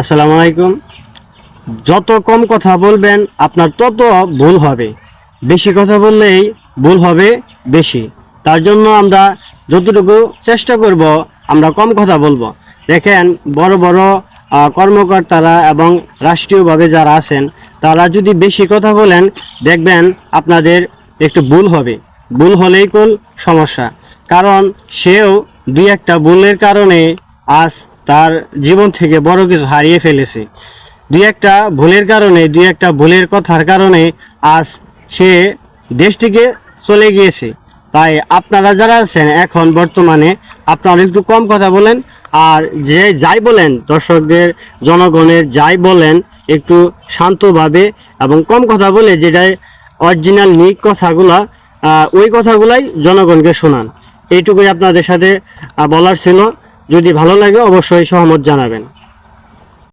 আসসালামু আলাইকুম। যত কম কথা বলবেন, আপনার তত ভুল হবে। বেশি কথা বললেই ভুল হবে বেশি। তার জন্য আমরা যতটুকু চেষ্টা করব, আমরা কম কথা বলব। দেখেন, বড় বড় কর্মকর্তারা এবং রাষ্ট্রীয়ভাবে যারা আছেন, তারা যদি বেশি কথা বলেন, দেখবেন আপনাদের একটু ভুল হবে। ভুল হলেই কোন সমস্যা? কারণ সেও দুই একটা ভুলের কারণে আজ তার জীবন থেকে বড় কিছু হারিয়ে ফেলেছে। দুই একটা ভুলের কারণে, দুই একটা ভুলের কথার কারণে আজ সে দেশ থেকে চলে গিয়েছে। তাই আপনারা যারা আছেন এখন বর্তমানে, আপনারা একটু কম কথা বলেন, আর যে যাই বলেন, দর্শকদের, জনগণের যাই বলেন, একটু শান্তভাবে এবং কম কথা বলে যেটা অরিজিনাল নিক কথাগুলা ওই কথাগুলাই জনগণকে শোনান। এইটুকুই আপনাদের সাথে বলার ছিল। যদি ভালো লাগে অবশ্যই সহমত জানাবেন।